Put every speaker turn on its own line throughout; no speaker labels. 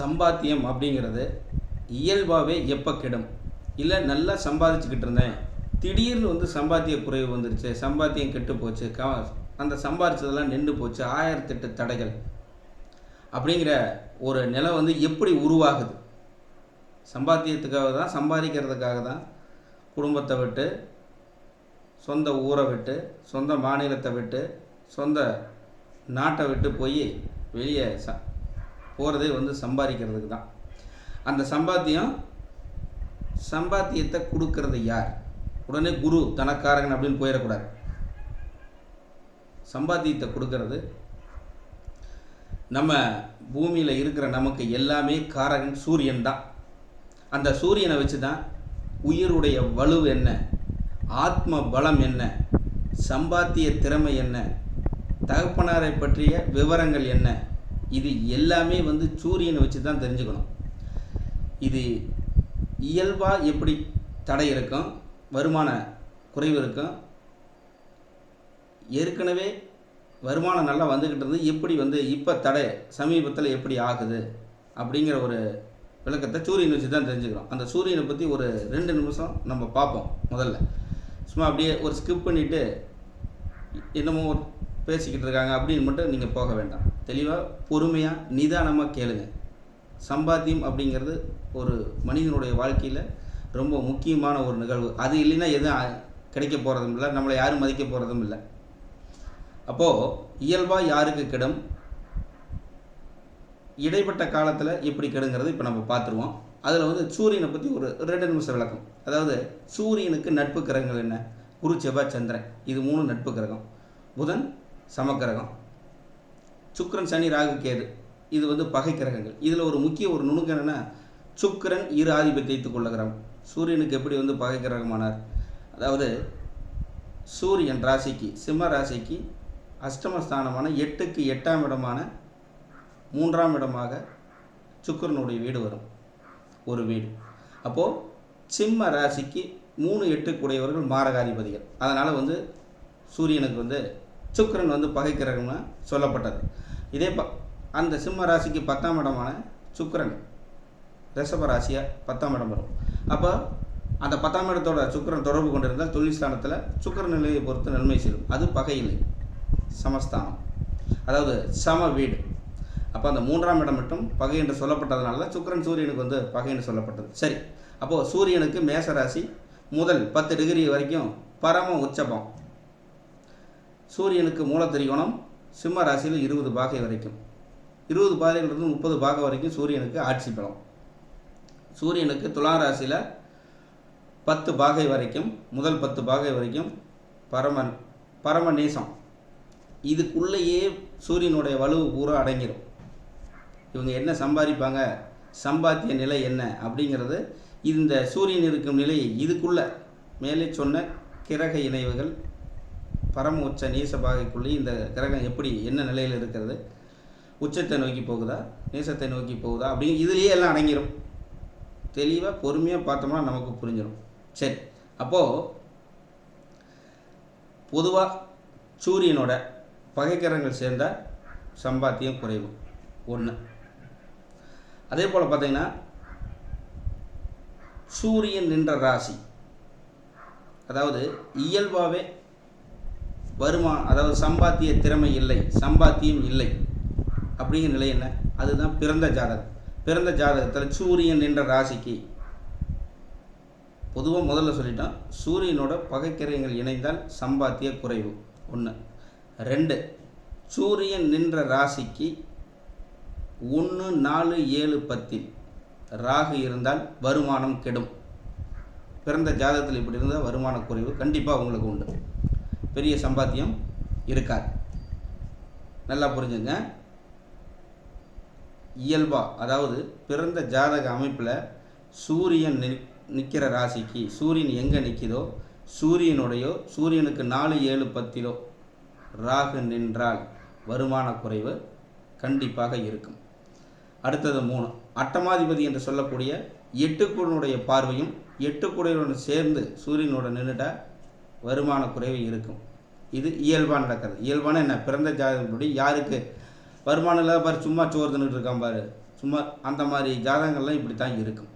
சம்பாத்தியம் அப்படிங்கிறது இயல்பாகவே எப்போ கெடும்? இல்லை நல்லா சம்பாதிச்சுக்கிட்டு இருந்தேன். திடீர்னு வந்து சம்பாத்திய குறைவு வந்துருச்சு சம்பாத்தியம் கெட்டு போச்சு க அந்த சம்பாதிச்சதெல்லாம் நின்று போச்சு ஆயிரத்தெட்டு தடைகள். அப்படிங்கிற ஒரு நிலை வந்து எப்படி உருவாகுது? சம்பாத்தியத்துக்காக தான் சம்பாதிக்கிறதுக்காக தான் குடும்பத்தை விட்டு சொந்த ஊரை விட்டு சொந்த மாநிலத்தை விட்டு சொந்த நாட்டை விட்டு போய் வெளியே ச போகிறதே வந்து சம்பாதிக்கிறதுக்கு தான். அந்த சம்பாத்தியம் சம்பாத்தியத்தை கொடுக்கறது யார்? உடனே குரு தனக்காரகன் அப்படின்னு போயிடக்கூடாது. சம்பாத்தியத்தை கொடுக்கறது நம்ம பூமியில் இருக்கிற நமக்கு எல்லாமே காரகன் சூரியன் தான். அந்த சூரியனை வச்சு தான் உயிருடைய வலு என்ன? ஆத்ம பலம் என்ன? சம்பாத்திய திறமை என்ன? தகப்பனாரை பற்றிய விவரங்கள் என்ன? இது எல்லாமே வந்து சூரியனை வச்சு தான் தெரிஞ்சுக்கணும். இது இயல்பாக எப்படி தடை இருக்கும் வருமான குறைவு இருக்கும் ஏற்கனவே வருமானம் நல்லா வந்துக்கிட்டு இருந்து எப்படி வந்து இப்போ தடை சமீபத்தில் எப்படி ஆகுது அப்படிங்கிற ஒரு விளக்கத்தை சூரியனை வச்சு தான் தெரிஞ்சுக்கிறோம். அந்த சூரியனை பற்றி ஒரு ரெண்டு நிமிஷம் நம்ம பார்ப்போம் முதல்ல. சும்மா அப்படியே ஒரு ஸ்கிப் பண்ணிவிட்டு என்னமோ பேசிக்கிட்டு இருக்காங்க அப்படின்னு மட்டும் நீங்கள் போக வேண்டாம். தெளிவாக பொறுமையாக நிதானமாக கேளுங்க. சம்பாத்தியம் அப்படிங்கிறது ஒரு மனிதனுடைய வாழ்க்கையில் ரொம்ப முக்கியமான ஒரு நிகழ்வு. அது இல்லைன்னா எதுவும் கிடைக்க போகிறதும் இல்லை நம்மளை யாரும் மதிக்க போகிறதும் இல்லை. அப்போது இயல்பாக யாருக்கு கெடும்? இடைப்பட்ட காலத்தில் எப்படி கெடுங்கிறது இப்போ நம்ம பார்த்துருவோம் அதில் வந்து சூரியனை பற்றி ஒரு ரெண்டு நிமிஷம் விளக்கம். அதாவது சூரியனுக்கு நட்பு கிரகங்கள் என்ன? குரு செவ்வாய் சந்திரன். இது மூணு நட்பு கிரகம். புதன் சமக்கிரகம் சுக்கிரன் சனி ராகு கேது. இது வந்து பகை கிரகங்கள். இதில் ஒரு முக்கிய ஒரு நுணுக்கம் என்னென்னா சுக்கிரன் இரு ஆதிபத்தியத்துக் கொள்ள கிரகம் சூரியனுக்கு எப்படி வந்து பகை கிரகமானார்? அதாவது சூரியன் ராசிக்கு சிம்ம ராசிக்கு அஷ்டமஸ்தானமான எட்டுக்கு எட்டாம் இடமான மூன்றாம் இடமாக சுக்கிரனுடைய வீடு வரும். ஒரு வீடு. அப்போது சிம்ம ராசிக்கு மூணு எட்டுக்குடையவர்கள் மாரகாதிபதிகள். அதனால் வந்து சூரியனுக்கு வந்து சுக்கிரன் வந்து பகை கிரகம்னு சொல்லப்பட்டது. இதே ப அந்த சிம்ம ராசிக்கு பத்தாம் இடமான சுக்கரன் ரிஷப ராசியாக பத்தாம் இடம் வரும். அப்போ அந்த பத்தாம் இடத்தோட சுக்கிரன் தொடர்பு கொண்டிருந்தால் தொழில் ஸ்தானத்தில் சுக்கிரன் நிலையை பொறுத்து நன்மை செய்யும். அது பகை இல்லை. சமஸ்தானம். அதாவது சம வீடு. அப்போ அந்த மூன்றாம் இடம் மட்டும் பகை என்று சொல்லப்பட்டதுனால தான் சுக்கிரன் சூரியனுக்கு வந்து பகை என்று சொல்லப்பட்டது. சரி. அப்போது சூரியனுக்கு மேசராசி முதல் பத்து டிகிரி வரைக்கும் பரம உச்சபம். சூரியனுக்கு மூலத்திரிகோணம் சிம்ம ராசியில் இருபது பாகை வரைக்கும். இருபது பாகையிலிருந்து முப்பது பாகை வரைக்கும் சூரியனுக்கு ஆட்சி பலம். சூரியனுக்கு துலாம் ராசியில் பத்து பாகை வரைக்கும் முதல் பத்து பாகை வரைக்கும் பரமன் பரம நேசம். இதுக்குள்ளேயே சூரியனுடைய வலுவு பூரா அடங்கிடும் இவங்க என்ன சம்பாதிப்பாங்க? சம்பாத்திய நிலை என்ன? அப்படிங்கிறது இந்த சூரியன் இருக்கும் நிலை இதுக்குள்ள மேலே சொன்ன கிரக இணைவுகள் பரம உச்ச நேச பாகைக்குள்ளே இந்த கிரகம் எப்படி என்ன நிலையில் இருக்கிறது? உச்சத்தை நோக்கி போகுதா? நேசத்தை நோக்கி போகுதா? அப்படிங்க இதுலேயே எல்லாம் அடங்கிடும் தெளிவாக பொறுமையாக பார்த்தோம்னா நமக்கு புரிஞ்சிடும் சரி அப்போது பொதுவாக சூரியனோட பகைக்கரங்கள் சேர்ந்தால் சம்பாத்தியம் குறைவு. ஒன்று அதே போல் பார்த்தீங்கன்னா சூரியன் நின்ற ராசி. அதாவது இயல்பாகவே வருமா? அதாவது சம்பாத்திய திறமை இல்லை. சம்பாத்தியம் இல்லை. அப்படிங்கிற நிலை என்ன? அதுதான் பிறந்த ஜாதகம். பிறந்த ஜாதகத்தில் சூரியன் நின்ற ராசிக்கு பொதுவாக முதல்ல சொல்லிட்டோம் சூரியனோட பகைக்கிரகங்கள் இணைந்தால் சம்பாத்திய குறைவு. ஒன்று ரெண்டு சூரியன் நின்ற ராசிக்கு ஒன்று நாலு ஏழு பத்தில் ராகு இருந்தால் வருமானம் கெடும். பிறந்த ஜாதகத்தில் இப்படி இருந்தால் வருமான குறைவு கண்டிப்பாக உங்களுக்கு உண்டு. பெரிய சம்பாத்தியம் இருக்காது. நல்லா புரிஞ்சுங்க. இயல்பா அதாவது பிறந்த ஜாதக அமைப்பில் சூரியன் நி நிற்கிற ராசிக்கு சூரியன் எங்கே நிற்கிதோ சூரியனுடையோ சூரியனுக்கு நாலு ஏழு பத்திலோ ராகு நின்றால் வருமான குறைவு கண்டிப்பாக இருக்கும். அடுத்தது மூணு. அட்டமாதிபதி என்று சொல்லக்கூடிய எட்டுக்குடனுடைய பார்வையும் எட்டுக்குடையுடன் சேர்ந்து சூரியனோட நின்றுட்டால் வருமான குறைவு இருக்கும். இது இயல்பாக நடக்கிறது. இயல்பான என்ன? பிறந்த ஜாதகப்படி யாருக்கு வருமானம் இல்லாத பாரு சும்மா சோறு தின்னுட்டு இருக்கான் பாரு. சும்மா அந்த மாதிரி ஜாதகங்கள்லாம் இப்படி தான் இருக்கும்.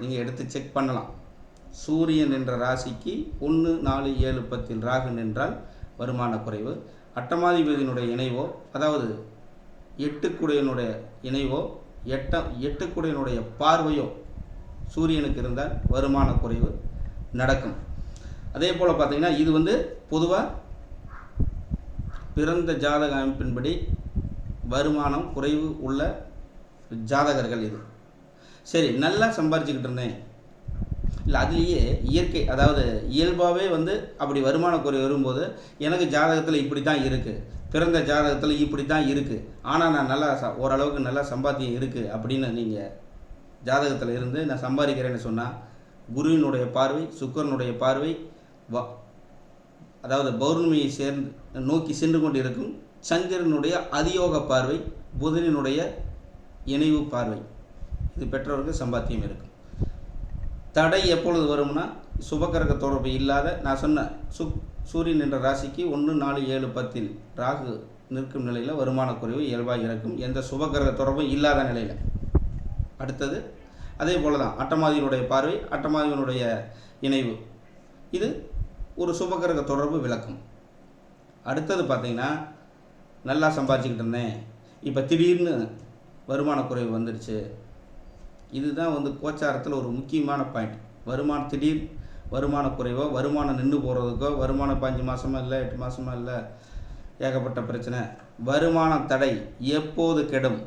நீங்கள் எடுத்து செக் பண்ணலாம். சூரியன் என்ற ராசிக்கு ஒன்று நாலு ஏழு பத்தில் ராகு நின்றால் வருமான குறைவு. அட்டமாதிபதியினுடைய இணைவோ அதாவது எட்டுக்குடையனுடைய இணைவோ எட்ட எட்டுக்குடையனுடைய பார்வையோ சூரியனுக்கு இருந்தால் வருமான குறைவு நடக்கும். அதே போல் பார்த்தீங்கன்னா இது வந்து பொதுவாக பிறந்த ஜாதக அமைப்பின்படி வருமானம் குறைவு உள்ள ஜாதகர்கள் இது. சரி நல்லா சம்பாரிச்சுக்கிட்டு இருந்தேன். இல்லை அதுலேயே இயற்கை அதாவது இயல்பாகவே வந்து அப்படி வருமான குறை வரும்போது எனக்கு ஜாதகத்தில் இப்படி தான் இருக்குது பிறந்த ஜாதகத்தில் இப்படி தான் இருக்குது ஆனால் நான் நல்லா ச ஓரளவுக்கு நல்லா சம்பாத்தியம் இருக்குது அப்படின்னு நீங்கள் ஜாதகத்தில் இருந்து நான் சம்பாதிக்கிறேன்னு சொன்னால் குருவினுடைய பார்வை சுக்கரனுடைய பார்வை அதாவது பௌர்ணமியை சேர்ந்து நோக்கி சென்று கொண்டிருக்கும் சந்திரனுடைய அதியோக பார்வை புதனினுடைய இணைவு பார்வை. இது பெற்றவருக்கு சம்பாத்தியம் இருக்கும் தடை எப்பொழுது வரும்னா சுபகரக தொடர்பு இல்லாத நான் சொன்ன சு சூரியன் என்ற ராசிக்கு ஒன்று நாலு ஏழு பத்தில் ராகு நிற்கும் நிலையில் வருமான குறைவு இயல்பாக இருக்கும். எந்த சுபகரக தொடர்பும் இல்லாத நிலையில். அடுத்தது அதே போல தான் அட்டமாதியினுடைய பார்வை அட்டமாதியினுடைய இணைவு. இது ஒரு சுபகிரக தொடர்பு விளக்கும். அடுத்தது பார்த்தீங்கன்னா நல்லா சம்பாதிச்சுக்கிட்டு இருந்தேன். இப்போ திடீர்னு வருமான குறைவு வந்துடுச்சு இதுதான் வந்து கோச்சாரத்தில் ஒரு முக்கியமான பாயிண்ட் வருமானம் திடீர் வருமான குறைவோ வருமானம் நின்று போகிறதுக்கோ வருமானம் பாஞ்சு மாதமோ இல்லை எட்டு மாதமோ இல்லை ஏகப்பட்ட பிரச்சனை. வருமான தடை எப்போது கெடும்?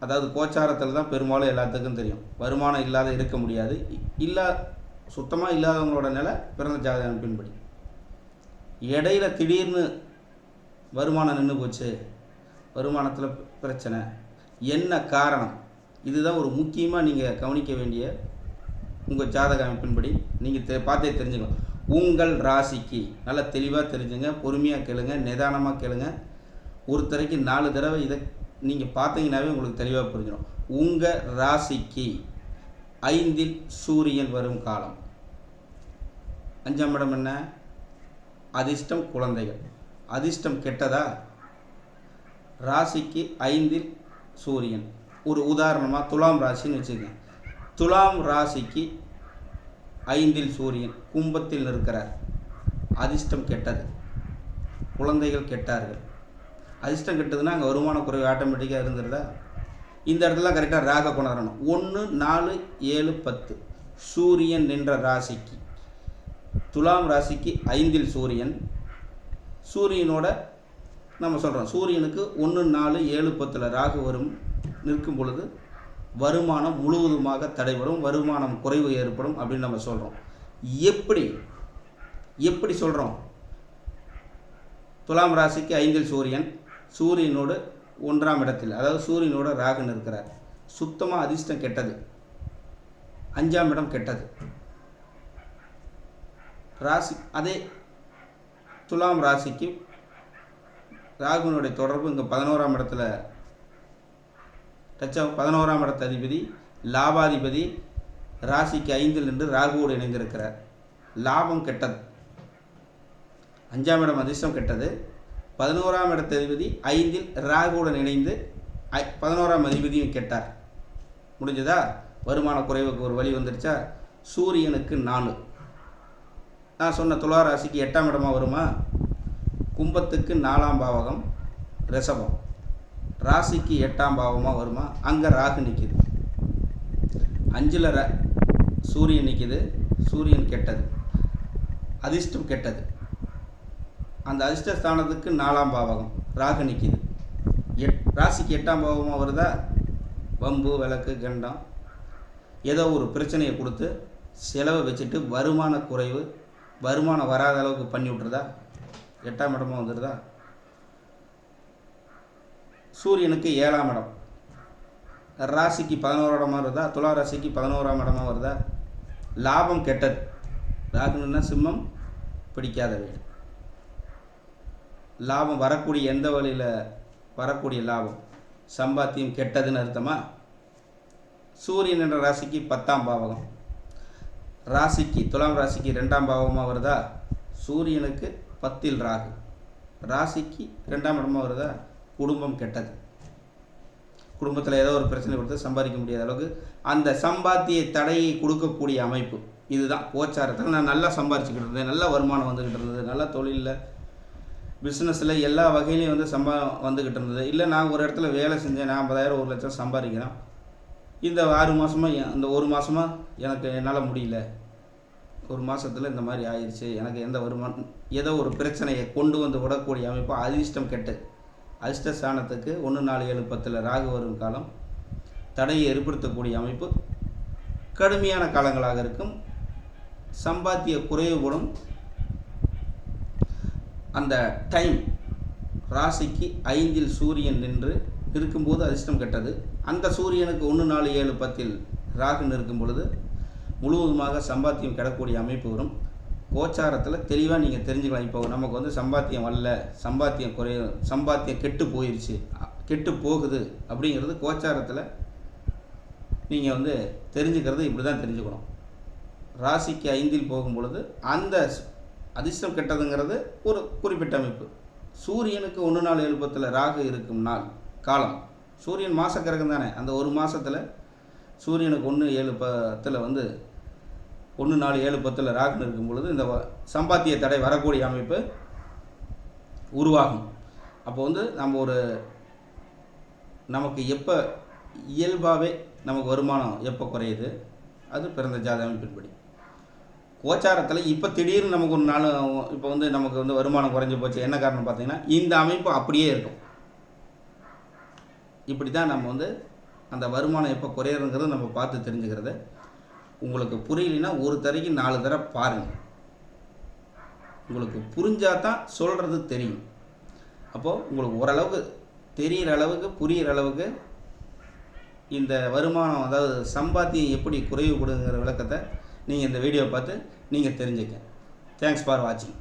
அதாவது கோச்சாரத்தில் தான் பெரும்பாலும் எல்லாத்துக்கும் தெரியும். வருமானம் இல்லாத இருக்க முடியாது. இ- இல்லா சுத்தமாக இல்லாதவங்களோட நிலை பிறந்த ஜாதகம் பின்படி. இடையில திடீர்னு வருமானம் நின்று போச்சு. வருமானத்தில் பிரச்சனை. என்ன காரணம்? இதுதான் ஒரு முக்கியமாக நீங்கள் கவனிக்க வேண்டிய உங்கள் ஜாதக அமைப்பின்படி நீங்கள் தெ பார்த்தே தெரிஞ்சுக்கலாம் உங்கள் ராசிக்கு நல்லா தெளிவாக தெரிஞ்சுங்க பொறுமையாக கேளுங்க நிதானமாக கேளுங்க. ஒருத்தரைக்கு நாலு தடவை இதை நீங்கள் பார்த்தீங்கன்னாவே உங்களுக்கு தெளிவாக புரிஞ்சிடும். உங்கள் ராசிக்கு ஐந்தில் சூரியன் வரும் காலம். அஞ்சாம் இடம் என்ன? அதிர்ஷ்டம் குழந்தைகள். அதிர்ஷ்டம் கெட்டதா? ராசிக்கு ஐந்தில் சூரியன். ஒரு உதாரணமாக துலாம் ராசின்னு வச்சுக்கங்க. துலாம் ராசிக்கு ஐந்தில் சூரியன் கும்பத்தில் இருக்கிறார் அதிர்ஷ்டம் கெட்டது. குழந்தைகள் கெட்டார்கள். அதிர்ஷ்டம் கெட்டதுன்னா அங்கே வருமான குறைவு ஆட்டோமேட்டிக்காக இருந்துருதா? இந்த இடத்துல கரெக்டாக ராக கொண்டாடணும் ஒன்று நாலு ஏழு பத்து. சூரியன் நின்ற ராசிக்கு துலாம் ராசிக்கு ஐந்தில் சூரியன். சூரியனோட நம்ம சொல்கிறோம் சூரியனுக்கு ஒன்று நாலு ஏழு பத்தில் ராகு வரும் நிற்கும் பொழுது வருமானம் முழுவதுமாக தடைபடும் வருமானம் குறைவு ஏற்படும் அப்படின்னு நம்ம சொல்கிறோம் எப்படி எப்படி சொல்கிறோம் துலாம் ராசிக்கு ஐந்தில் சூரியன் சூரியனோடு ஒன்றாம் இடத்தில் அதாவது சூரியனோட ராகு நிற்கிறார். சுத்தமாக அதிர்ஷ்டம் கெட்டது. அஞ்சாம் இடம் கெட்டது. ராசி அதே துலாம் ராசிக்கு ராகுனுடைய தொடர்பு இங்கே பதினோராம் இடத்துல டச்சா பதினோராம் இடத்த அதிபதி லாபாதிபதி ராசிக்கு ஐந்தில் நின்று ராகுவோடு இணைந்திருக்கிறார். லாபம் கெட்டது. அஞ்சாம் இடம் அதிர்ஷ்டம் கெட்டது. பதினோராம் இடத்த அதிபதி ஐந்தில் ராகுவுடன் இணைந்து ஐ- பதினோராம் அதிபதியும் கெட்டார். முடிஞ்சதா? வருமான குறைவுக்கு ஒரு வழி வந்துருச்சா? சூரியனுக்கு நாலு. நான் சொன்ன துலா ராசிக்கு எட்டாம் இடமா வருமா? கும்பத்துக்கு நாலாம் பாவகம் ரிஷபம். ராசிக்கு எட்டாம் பாவமாக வருமா? அங்கே ராகு நிற்கிது அஞ்சில் ர சூரியன் நிற்கிது சூரியன் கெட்டது. அதிர்ஷ்டம் கெட்டது. அந்த அதிர்ஷ்ட ஸ்தானத்துக்கு நாலாம் பாவகம் ராகு நிற்கிது எட் ராசிக்கு எட்டாம் பாவமாக வருதா? வம்பு விளக்கு கண்டம். ஏதோ ஒரு பிரச்சனையை கொடுத்து செலவை வச்சுட்டு வருமான குறைவு வருமானம் வராத அளவுக்கு பண்ணி விட்றதா எட்டாம் இடமா வந்துடுதா? சூரியனுக்கு ஏழாம் இடம். ராசிக்கு பதினோரு இடமா வருதா? துலா ராசிக்கு பதினோராம் இடமா வருதா? லாபம் கெட்டது. ராகுனா சிம்மம் பிடிக்காத வீடு லாபம் வரக்கூடிய எந்த வழியில்? வரக்கூடிய லாபம். சம்பாத்தியம் கெட்டதுன்னு அர்த்தமா? சூரியன் என்ற ராசிக்கு பத்தாம் பாவகம். ராசிக்கு துலாம் ராசிக்கு ரெண்டாம் பாவமாக வருதா? சூரியனுக்கு பத்தில் ராகு. ராசிக்கு ரெண்டாம் இடமா வருதா? குடும்பம் கெட்டது. குடும்பத்தில் ஏதோ ஒரு பிரச்சனை கொடுத்து சம்பாதிக்க முடியாத அளவுக்கு அந்த சம்பாத்திய தடையை கொடுக்கக்கூடிய அமைப்பு. இதுதான். கோச்சாரத்தில் நான் நல்லா சம்பாரிச்சுக்கிட்டு இருந்தேன். நல்ல வருமானம் வந்துக்கிட்டு இருந்தது. நல்ல தொழிலில் பிஸ்னஸில் எல்லா வகையிலையும் வந்து சம்பா வந்துக்கிட்டு இருந்தது. இல்லை நான் ஒரு இடத்துல வேலை செஞ்சேன். நான் ஐம்பதாயிரம் ஒரு லட்சம் சம்பாதிக்கிறேன். இந்த ஆறு மாதமாக இந்த ஒரு மாதமாக எனக்கு என்னால் முடியல. ஒரு மாதத்தில் இந்த மாதிரி ஆயிடுச்சு எனக்கு எந்த வருமானம் ஏதோ ஒரு பிரச்சனையை கொண்டு வந்து விடக்கூடிய அமைப்பு அதிர்ஷ்டம் கெட்டு. அதிர்ஷ்ட ஸ்தானத்துக்கு ஒன்று நாலு ஏழு பத்தில் ராகு வரும் காலம் தடையை ஏற்படுத்தக்கூடிய அமைப்பு கடுமையான காலங்களாக இருக்கும். சம்பாத்திய குறைவுபடும் அந்த டைம் ராசிக்கு ஐந்தில் சூரியன் நின்று இருக்கும்போது அதிர்ஷ்டம் கெட்டது. அந்த சூரியனுக்கு ஒன்று நாலு ஏழு பத்தில் ராகுன்னு இருக்கும் பொழுது முழுவதுமாக சம்பாத்தியம் கிடக்கூடிய அமைப்பு வரும். கோச்சாரத்தில் தெளிவாக நீங்கள் தெரிஞ்சுக்கலாம். இப்போ நமக்கு வந்து சம்பாத்தியம் வரல சம்பாத்தியம் குறைய சம்பாத்தியம் கெட்டு போயிடுச்சு கெட்டு போகுது அப்படிங்கிறது கோச்சாரத்தில் நீங்கள் வந்து தெரிஞ்சுக்கிறது இப்படி தான் தெரிஞ்சுக்கணும். ராசிக்கு ஐந்தில் போகும் பொழுது அந்த அதிர்ஷ்டம் கெட்டதுங்கிறது ஒரு குறிப்பிட்ட அமைப்பு. சூரியனுக்கு ஒன்று நாள் எழுபத்தில் ராகு இருக்கும் நாள். காலம். சூரியன் மாச கிரகம் தானே? அந்த ஒரு மாதத்தில் சூரியனுக்கு ஒன்று ஏழு பத்தில் வந்து ஒன்று நாலு ஏழு பத்தில் ராகுன்னு இருக்கும் பொழுது இந்த வ- சம்பாத்திய தடை வரக்கூடிய அமைப்பு உருவாகும். அப்போ வந்து நம்ம ஒரு நமக்கு எப்போ இயல்பாகவே நமக்கு வருமானம் எப்போ குறையுது? அது பிறந்த ஜாத அமைப்பின்படி. கோச்சாரத்தில் இப்போ திடீர்னு நமக்கு ஒரு நாள் இப்போ வந்து நமக்கு வந்து வருமானம் குறைஞ்சி போச்சு. என்ன காரணம் பார்த்தீங்கன்னா இந்த அமைப்பு அப்படியே இருக்கும். இப்படி தான் நம்ம வந்து அந்த வருமானம் எப்போ குறையிறங்கிறத நம்ம பார்த்து தெரிஞ்சுக்கிறது உங்களுக்கு புரியலைன்னா ஒரு தரைக்கு நாலு தடவை பாருங்கள் உங்களுக்கு புரிஞ்சால் தான் சொல்கிறது தெரியும். அப்போது உங்களுக்கு ஓரளவுக்கு தெரிகிற அளவுக்கு புரிகிற அளவுக்கு இந்த வருமானம் அதாவது சம்பாத்தியம் எப்படி குறைவு கொடுங்கிற விளக்கத்தை நீங்கள் இந்த வீடியோ பார்த்து நீங்கள் தெரிஞ்சுக்க. தேங்க்ஸ் ஃபார் வாட்சிங்